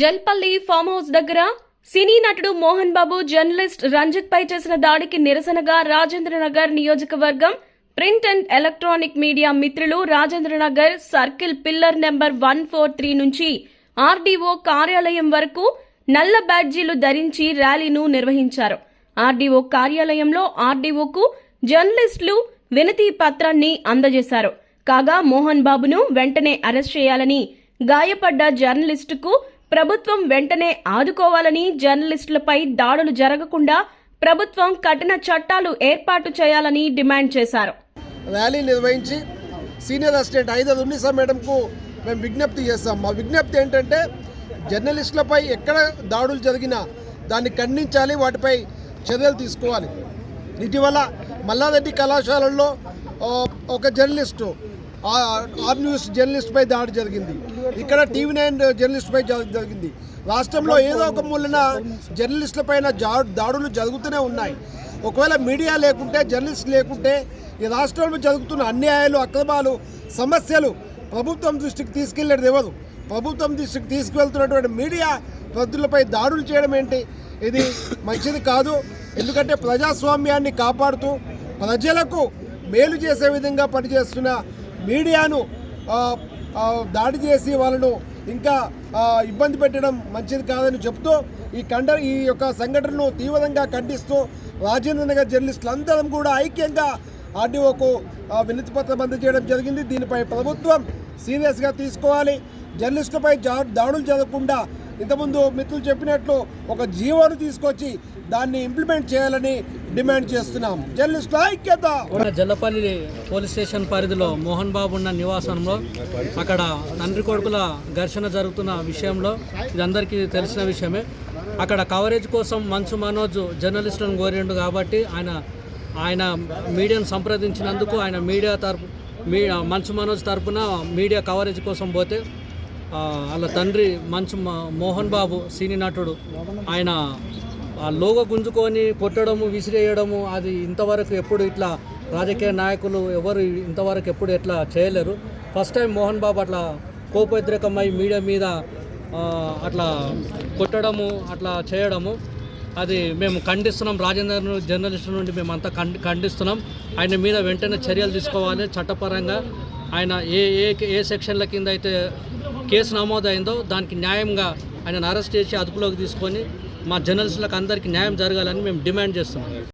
Jalpally farm house దగ్గర సినీ నటుడు Mohan Babu journalist Ranjith పై చేసిన దాడికి నిరసనగా రాజేంద్రనగర్ నియోజకవర్గం ప్రింట్ అండ్ ఎలక్ట్రానిక్ మీడియా మిత్రులు Rajendranagar circle pillar number one four three నుంచి ఆర్డీఓ కార్యాలయం వరకు నల్ల బ్యాడ్జీలు ధరించి ర్యాలీను నిర్వహించారు. ఆర్డీఓ కార్యాలయంలో ఆర్డీఓకు జర్నలిస్టులు వినతి పత్రాన్ని అందజేశారు. కాగా మోహన్ బాబును వెంటనే అరెస్ట్ చేయాలని గాయపడ్డ జర్నలిస్టుకు ప్రభుత్వం వెంటనే ఆదుకోవాలని జర్నలిస్టులపై దాడులు జరగకుండా ప్రభుత్వం కఠిన చట్టాలు ఏర్పాటు చేయాలని డిమాండ్ చేశారు. ర్యాలీ నిర్వహించి సీనియర్ అసిస్టెంట్ ఐదర్ ఉన్నీసా మేడంకు మేము విజ్ఞప్తి చేస్తాం. మా విజ్ఞప్తి ఏంటంటే జర్నలిస్టులపై ఎక్కడ దాడులు జరిగినా దాన్ని ఖండించాలి వాటిపై చర్యలు తీసుకోవాలి. ఇటీవల మల్లారెడ్డి కళాశాలల్లో ఒక జర్నలిస్టు ఆర్ న్యూస్ జర్నలిస్ట్పై దాడి జరిగింది. ఇక్కడ టీవీ నైన్ జర్నలిస్ట్పై జ- జరిగింది. రాష్ట్రంలో ఏదో ఒక మూలన జర్నలిస్టులపైన పైన దాడులు జరుగుతూనే ఉన్నాయి. ఒకవేళ మీడియా లేకుంటే జర్నలిస్ట్ లేకుంటే ఈ రాష్ట్రంలో జరుగుతున్న అన్యాయాలు అక్రమాలు సమస్యలు ప్రభుత్వం దృష్టికి తీసుకెళ్ళేది ఎవరు? ప్రభుత్వం దృష్టికి తీసుకువెళ్తున్నటువంటి మీడియా ప్రజలపై దాడులు చేయడం ఏంటి? ఇది మంచిది కాదు. ఎందుకంటే ప్రజాస్వామ్యాన్ని కాపాడుతూ ప్రజలకు మేలు చేసే విధంగా పనిచేస్తున్న మీడియాను దాడి చేసి వాళ్ళను ఇంకా ఇబ్బంది పెట్టడం మంచిది కాదని చెప్తూ ఈ కండ ఈ యొక్క సంఘటనను తీవ్రంగా ఖండిస్తూ రాజేంద్ర నగర్ జర్నలిస్టులందరం కూడా ఐక్యంగా ఆర్డీఓకు వినతి పత్రం అందజేయడం జరిగింది. దీనిపై ప్రభుత్వం సీరియస్గా తీసుకోవాలి. జర్నలిస్టులపై దాడులు జరగకుండా ఇంతకుముందు మిత్రులు చెప్పినట్లు ఒక జీవోను తీసుకొచ్చి దాన్ని ఇంప్లిమెంట్ చేయాలని డిమాండ్ చేస్తున్నాం. జర్నలిస్టుల ఐక్యత! ఉన్న జల్లపల్లి పోలీస్ స్టేషన్ పరిధిలో మోహన్ బాబు ఉన్న నివాసంలో అక్కడ తండ్రి కొడుకుల ఘర్షణ జరుగుతున్న విషయంలో ఇది అందరికీ తెలిసిన విషయమే. అక్కడ కవరేజ్ కోసం మంచు మనోజ్ జర్నలిస్టులను కోరిండు కాబట్టి ఆయన ఆయన మీడియాను సంప్రదించినందుకు ఆయన మీడియా తరపు మీ మంచు మనోజ్ తరపున మీడియా కవరేజ్ కోసం పోతే వాళ్ళ తండ్రి మంచి మోహన్ బాబు సినీ నటుడు. ఆయన ఆ లోగో గుంజుకొని కొట్టడము విసిరేయడము అది ఇంతవరకు ఎప్పుడు ఇట్లా రాజకీయ నాయకులు ఎవరు ఇంతవరకు ఎప్పుడు ఎట్లా చేయలేరు. ఫస్ట్ టైం మోహన్ బాబు అట్లా కోపోద్రేకమై మీడియా మీద అట్లా కొట్టడము అట్లా చేయడము. అది మేము ఖండిస్తున్నాం. రాజేందర్ జర్నలిస్ట్ నుండి మేము ఖండి ఖండిస్తున్నాం. ఆయన మీద వెంటనే చర్యలు తీసుకోవాలి చట్టపరంగా. ఆయన ఏ ఏ ఏ సెక్షన్ల కింద అయితే కేసు నమోదైందో దానికి న్యాయంగా ఆయన అరెస్ట్ చేసి అదుపులోకి తీసుకొని మా జర్నలిస్టులకు అందరికీ న్యాయం జరగాలని మేము డిమాండ్ చేస్తున్నాం.